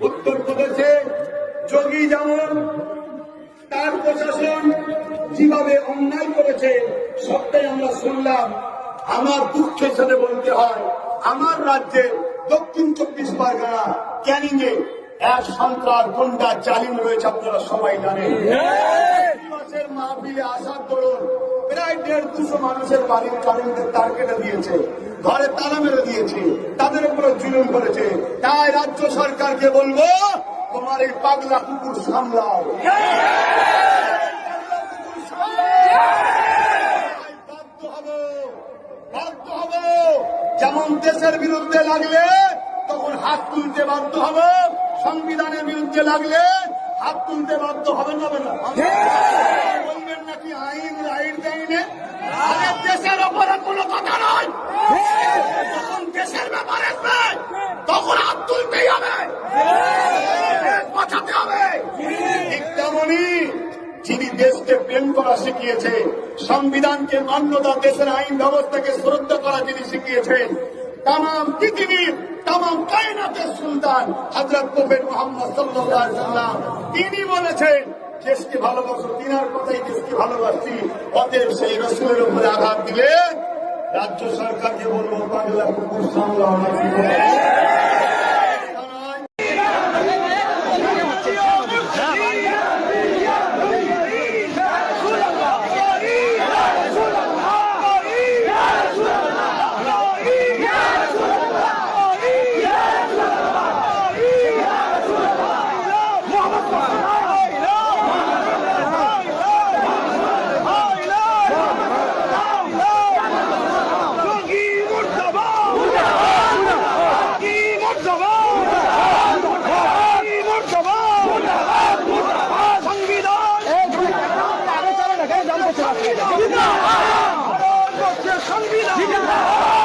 উত্তরপ্রদেশে যোগী যেমন তার প্রশাসন যেভাবে অন্যায় করেছে সবটাই আমরা শুনলাম। আমার দুঃখের সাথে বলতে হয় আমার রাজ্যে দক্ষিণ চব্বিশ পরগনা ক্যানিং এ এক সন্ত্রাস গুন্ডা জালিম রয়েছে আপনারা সবাই জানেন। মাহফিলে আসার দরুন প্রায় দেড় দুশো মানুষের বাড়ির কারেন্টের তার কেটে দিয়েছে। ঘরে তালা মেরে দিয়েছে। তাদের উপরে জুলুম করেছে। তাই রাজ্য সরকারকে বলব, তোমার এই পাগলা কুকুর সামলাও। যেমন দেশের বিরুদ্ধে লাগলে, তখন হাত তুলতে বাধ্য হব। সংবিধানের বিরুদ্ধে লাগলে হাত তুলতে বাধ্য হবে না না বলবেন নাকি আইন রাইট দেয়নি দেশের ওপরে কোনো কথা নয়। যখন দেশের ব্যাপার আসবে তখন হাত তুলতেই হবে। বাঁচাতে হবে। ঠিক। তেমনই যিনি দেশকে প্রেম করা শিখিয়েছে সংবিধানকে মান্যতা দেশের আইন ব্যবস্থাকে শ্রদ্ধা করা যিনি শিখিয়েছেন তাম পৃথিবীর তাম কায়নাতের সুলতান হজরত কবির মোহাম্মদ সাল্লাম, তিনি বলেছেন দেশকে ভালোবাসো, তিনার কথাই দেশকে ভালোবাসছি অতএব সেই রসুলের উপরে আঘাত দিলে রাজ্য সরকারকে বলব বাংলা কুকুর বলে? 好好好